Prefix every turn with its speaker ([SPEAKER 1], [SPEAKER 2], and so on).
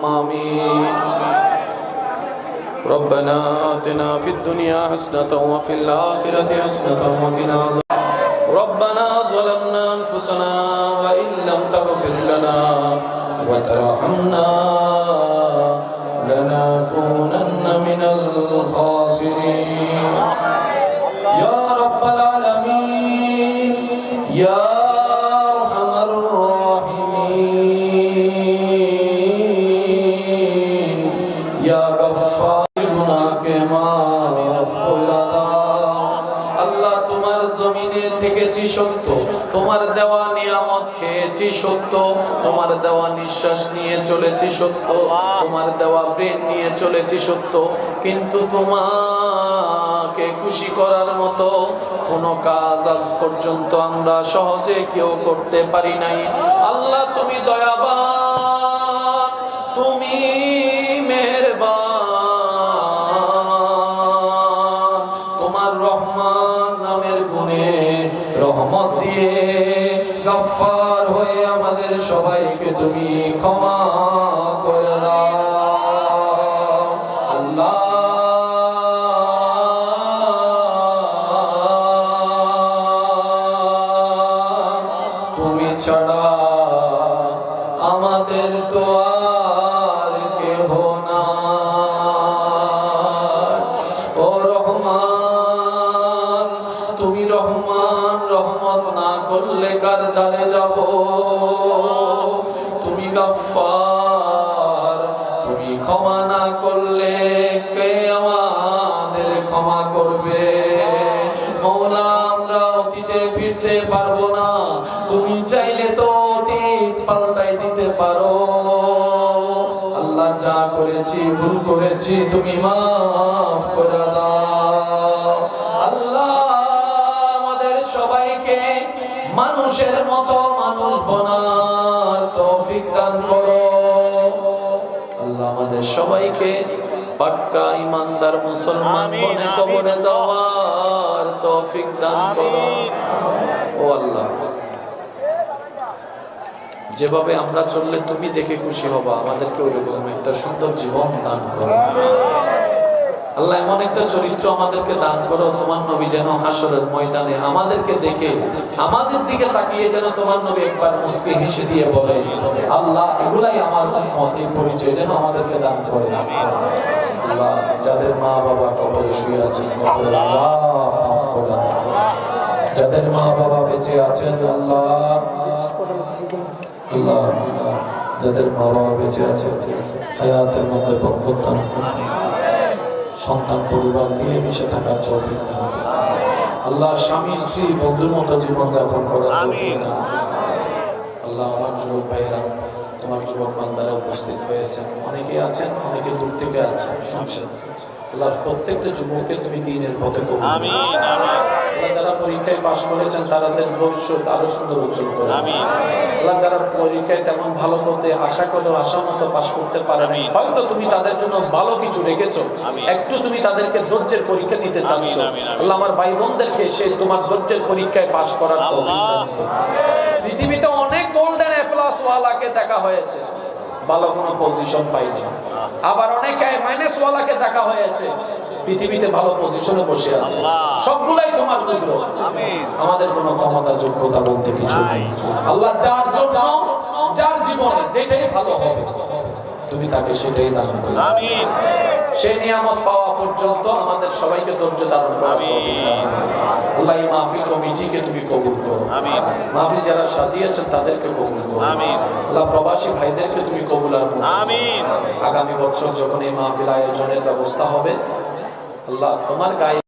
[SPEAKER 1] اللهم آمين. ربنا آتنا في الدنيا حسنة وفي الآخرة حسنة وقنا ربنا ظلمنا أنفسنا وإن لم تغفر لنا وترحمنا لنكونن من الخاسرين. يا رب العالمين يا তোমার দেওয়া নিয়ে চলেছি সত্য কিন্তু তোমাকে খুশি করার মতো কোনো কাজ আজ পর্যন্ত আমরা সহজে কেউ করতে পারি নাই। আল্লাহ তোমার রহমান নামের গুণে রহমত দিয়ে হয়ে আমাদের সবাইকে তুমি ক্ষমা তুমি ছাড়া রহমান, রহমত না করলে কার যাব। তুমি তুমি ক্ষমা না করলে কে আমাদের ক্ষমা করবে? মৌলা, আমরা অতীতে ফিরতে পারব না। তুমি চাইলে তো অতীত পাল্টাই দিতে পারো। আল্লাহ যা করেছি, ভুল করেছি, তুমি মাফ করে দাও। মানুষের মতো মানুষ বনার তৌফিক দান করো। আল্লাহ আমাদের সবাইকে পাক্কা ইমানদার মুসলমান বনে কবরে যাওয়ার তৌফিক দান করো। ও আল্লাহ যেভাবে আমরা চললে তুমি দেখে খুশি হবা আমাদেরকে ওইরকম একটা সুন্দর জীবন দান করো। আল্লাহ এমন একটা চরিত্র আমাদেরকে দান করো, তোমার নবী যেন হাসরের ময়দানে আমাদেরকে দেখে আমাদের দিকে তাকিয়ে যেন তোমার নবী একবার মুসকে হেসে দিয়ে বলে, আল্লাহ এগুলাই আমার মতে পরিচয়, যেন আমাদেরকে দান করে আল্লাহ, যাদের মা বাবা কবরে শুয়ে আছেন যাদের মা বাবা বেঁচে আছেন, আল্লাহ আল্লাহ, যাদের মা বাবা বেঁচে আছে হায়াতের মধ্যে বরকত দান করুন। সন্তান পরিবার মিলেমিশে থাকার তৌফিক দান। আল্লাহ স্বামী স্ত্রী বন্ধুর মতো জীবন যাপন করার তৌফিক দান। আল্লাহ আমার যুবক ভাইয়েরা তোমার যুবক বান্দারা উপস্থিত হয়েছেন অনেকে আছেন অনেকে দূর থেকে আছেন শুনছেন আল্লাহ প্রত্যেকটা যুবককে তুমি দিনের পথে কবুল।
[SPEAKER 2] আমিন আমিন
[SPEAKER 1] আল্লাহ যারা পরীক্ষায় পাশ করেছেন তাদের ভবিষ্যৎ আরও সুন্দর উজ্জ্বল করে আল্লাহ যারা পরীক্ষায় তেমন ভালো করতে আশা করলেও আশা মতো পাশ করতে পারেনি হয়তো তুমি তাদের জন্য ভালো কিছু রেখেছো। একটু তুমি তাদেরকে ধৈর্যের পরীক্ষা দিতে চাচ্ছ। আল্লাহ আমার ভাই বোনদেরকে সে তোমার ধৈর্যের পরীক্ষায় পাশ করার। পৃথিবীতে অনেক গোল্ডেন এ প্লাস ওয়ালাকে দেখা হয়েছে। ভালো কোনো পজিশন পাইনি। আবার অনেকে মাইনাস ওয়ালাকে দেখা হয়েছে পৃথিবীতে ভালো পজিশনে বসে আছে। সবগুলাই তোমার কুদরত
[SPEAKER 2] আমিন।
[SPEAKER 1] আমাদের কোনো ক্ষমতা যোগ্যতা বলতে কিছু নাই। আল্লাহ যার জন্য যার জীবনে যেটাই ভালো হবে তুমি তাকে সেটাই দান করো
[SPEAKER 2] আমিন
[SPEAKER 1] সেই নিয়ামত পাওয়া পর্যন্ত আমাদের সবাইকে ধৈর্য ধারণ করার
[SPEAKER 2] আমিন।
[SPEAKER 1] তৌফিক দান করো। আল্লাহ এই মাহফিল কমিটিকে তুমি কবুল করো
[SPEAKER 2] আমিন
[SPEAKER 1] মাহফিল যারা সাজিয়েছেন তাদেরকে কবুল করো
[SPEAKER 2] আমিন।
[SPEAKER 1] আল্লাহ প্রবাসী ভাইদেরকে তুমি কবুল আর করো।
[SPEAKER 2] আমিন
[SPEAKER 1] আগামী বছর যখন এই মাহফিল আয়োজনের ব্যবস্থা হবে আল্লাহ তোমার গায়ে